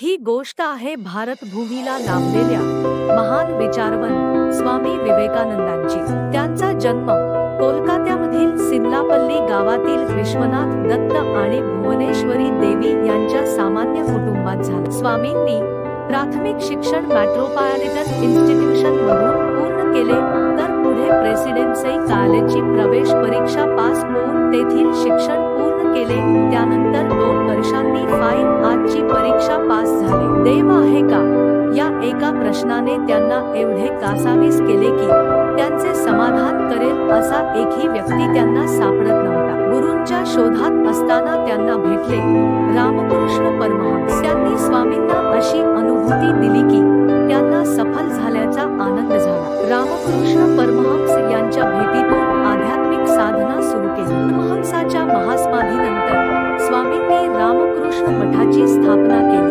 ही गोष्ट आहे भारतभूमीला लाभलेल्या महान विचारवंत स्वामी विवेकानंदांची. त्यांचा जन्म कोलकात्यामधील सिमलापल्ली गावातील विश्वनाथ दत्त आणि भुवनेश्वरी देवी यांच्या सामान्य कुटुंबात झाला. स्वामींनी प्राथमिक शिक्षण मेट्रोपॉलिटन इन्स्टिट्यूशन मधून पूर्ण केले तर पुढे प्रेसिडेन्सी कॉलेजची प्रवेश परीक्षा पास होऊन तेथील शिक्षण पूर्ण केले. त्यानंतर दोन वर्षांनी फाईन आजची परीक्षा देव आहे का? या एका प्रश्नाने त्यांना एवढे कासावीस केले की त्यांचे समाधान करेल असा एकही व्यक्ती त्यांना सापडत नव्हता. गुरूंच्या शोधात असताना त्यांना भेटले रामकृष्ण परमहंस. त्यांनी स्वामींना अशी अनुभूती दिली की त्यांना सफल झाल्याचा आनंद झाला. रामकृष्ण परमहंस यांच्या भेटीतून आध्यात्मिक साधना सुरू केली. परमहंसाच्या महासमाधीनंतर स्वामींनी रामकृष्ण मठाची स्थापना केली.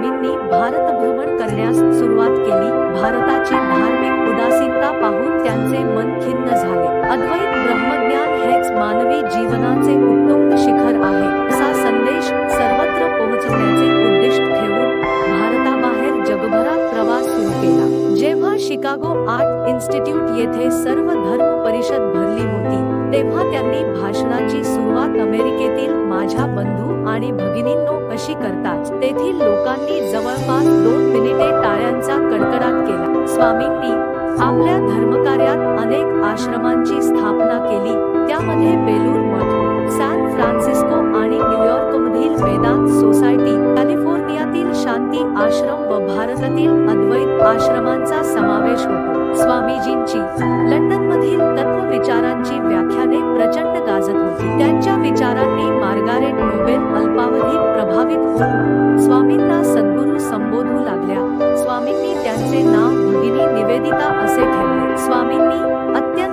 स्वामींनी भारत भ्रमण करण्यास सुरुवात केली. भारताची धार्मिक उदासीनता पाहून त्यांचे मन खिन्न झाले. अद्वैत ब्रह्मज्ञान हेच मानवी जीवनाचे उत्तुंग शिखर आहे असा संदेश सर्वत्र पोहोचण्याचे उद्दिष्ट ठेवून भारताबाहेर जगभरात प्रवास सुरू केला. जेव्हा शिकागो आर्ट इन्स्टिट्यूट येथे सर्व धर्म परिषद भरली होती तेव्हा त्यांनी भाषणाची सुरुवात अमेरिकेतील माझ्या बंधू आणि भगिनींनो चौकशी करताच तेथील लोकांनी जवळपास दोन मिनिटे टाळ्यांचा कडकडाट केला. स्वामींनी आपल्या धर्मकार्यात अनेक आश्रमांची स्थापना केली. त्यामध्ये बेलूर मठ सॅन फ्रान्सिस्को आणि न्यूयॉर्कमधील वेदांत सोसायटी कॅलिफोर्नियातील शांती आश्रम व भारतातील अद्वैत आश्रमांचा समावेश होतो. स्वामीजींची लंडनमधील तत्वविचारांची व्याख्याने प्रचंड गाजत होती. त्यांच्या विचारांनी मार्गारेट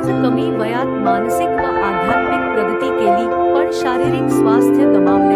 कमी वयात मानसिक व आध्यात्मिक प्रगती केली पण शारीरिक स्वास्थ्य गमावले.